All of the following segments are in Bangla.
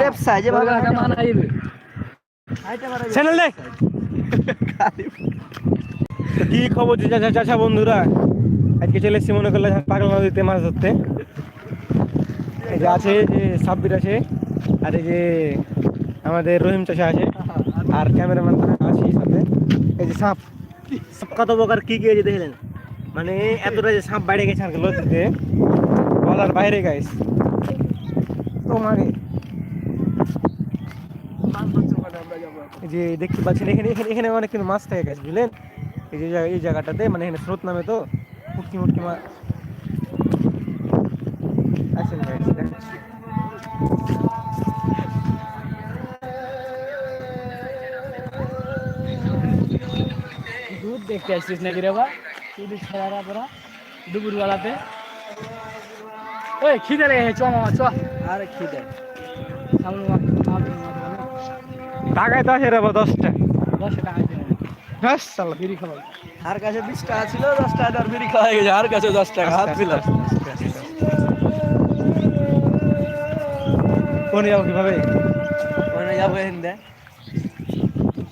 সেফ সাইজে চ্যানেল দেখ কি খবর চাচা চাচা বন্ধুরা? আজকে চলে এসেছি মনে করলে পাগলা নদীতে মাছ ধরতে। এই যে আছে যে সাব্বির আছে আর এই যে আমাদের রহিম চাচা আছে আর ক্যামেরাম্যান আছি সাথে। এই যে সাপ। সাপ কত প্রকার কি কি দেখলেন? মানে এতটা যে সাপ বাইরে গেছে আর নদীতে। বলার বাইরে গাইস তোমাকে এই যে দেখতে পাচ্ছেন এখানে এখানে এখানে অনেক কিন্তু মাছ থাকে গেছে বুঝলেন? এই যে এই জায়গাটাতে মানে এখানে স্রোত নামে তো মুটকি মুটকি মাছ আসেন দেখাচ্ছি। দুধ দেখতে আসছিস নাকি রে বা তুই খেলারা তোরা দুপুর বেলাতে ওই খিদে লেগে চ মামা চ। আরে খিদে। সামনে টাকায় তো আসে বাবা দশটা দশ আর কাছে বিশ টাকা ছিল দশ টাকা দেওয়ার বিড়ি খাওয়া গেছে। আর কাছে দশ টাকা হাত দিলাম কোন যাব কীভাবে? ওখানে যাব হিন্দে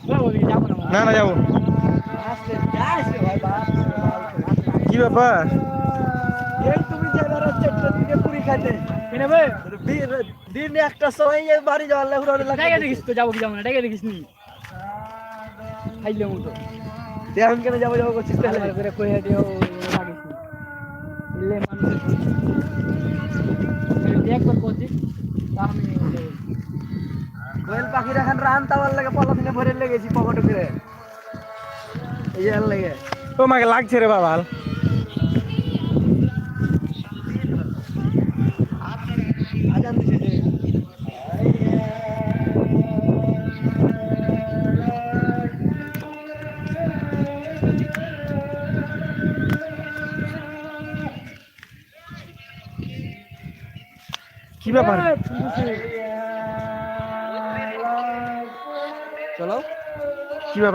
না না না যাব। কি ব্যাপার? এই তুমি যে বেরোচ্ছে একটার দিকে পুরি খাইতে। কিনে বে দিন- দিন একটা সময় এই বাড়ি যাওয়ার লেগে উড়ানে লাগে ডেকে দেখিস তো যাব কি যাব না ডেকে দেখিস নি। খাইলে মতো। এখন কেন যাব যাব করছিস তাহলে? তাহলে করে কই দিও লাগিস লে মানুষের একবার করছিস তা আমি কোয়েল পাখির এখন রান তাওয়ার লাগে পলাথিনে ভরে লেগেছি পকেটে করে। এই যে আর লেগে। ও মাকে লাগছে রে বাবা কি ব্যাপার? চলো। কি ব্যাপার?